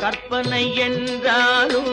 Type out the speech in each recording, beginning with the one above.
கற்பனை என்றாலும்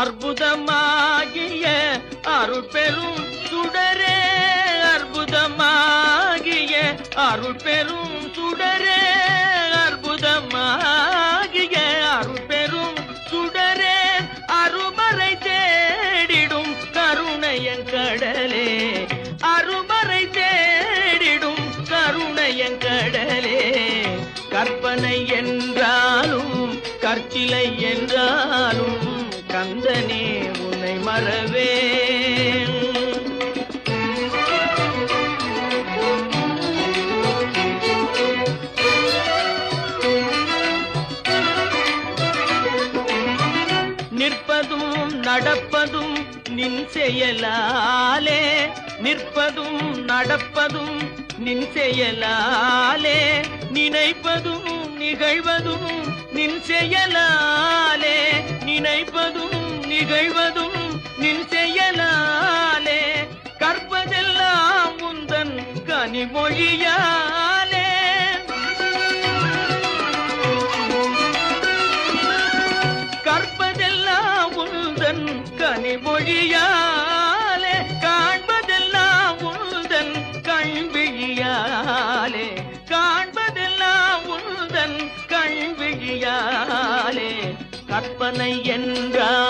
அற்புதமாகிய அருள் பெரும் சுடரே அற்புதமாகிய அருள் பெரும் சுடரே அற்புதமாகிய அருள் பெரும் சுடரே அருமறை தேடிடும் கருணையன் கடலே அருமறை தேடிடும் கருணையன் கடலே. கற்பனை என்றாலும் கற்சிலை என்றாலும் கந்தனே உன்னை மறவே நிற்பதும் நடப்பதும் நின் செயலாலே. நிற்பதும் நடப்பதும் நின் செயலாலே. நினைப்பதும் நிகழ்வதும் நின் செயலாலே. நினைப்பதும் நிகழ்வதும் நின் செயலாலே கற்பதெல்லாம் உந்தன் கனிமொழியாலே. கற்பதெல்லாம் உந்தன் கனிமொழியாலே காண்பதெல்லாம் உந்தன் கண்விழியாலே. காண்பதெல்லாம் உந்தன் கண்விழியாலே கற்பனை என்றால்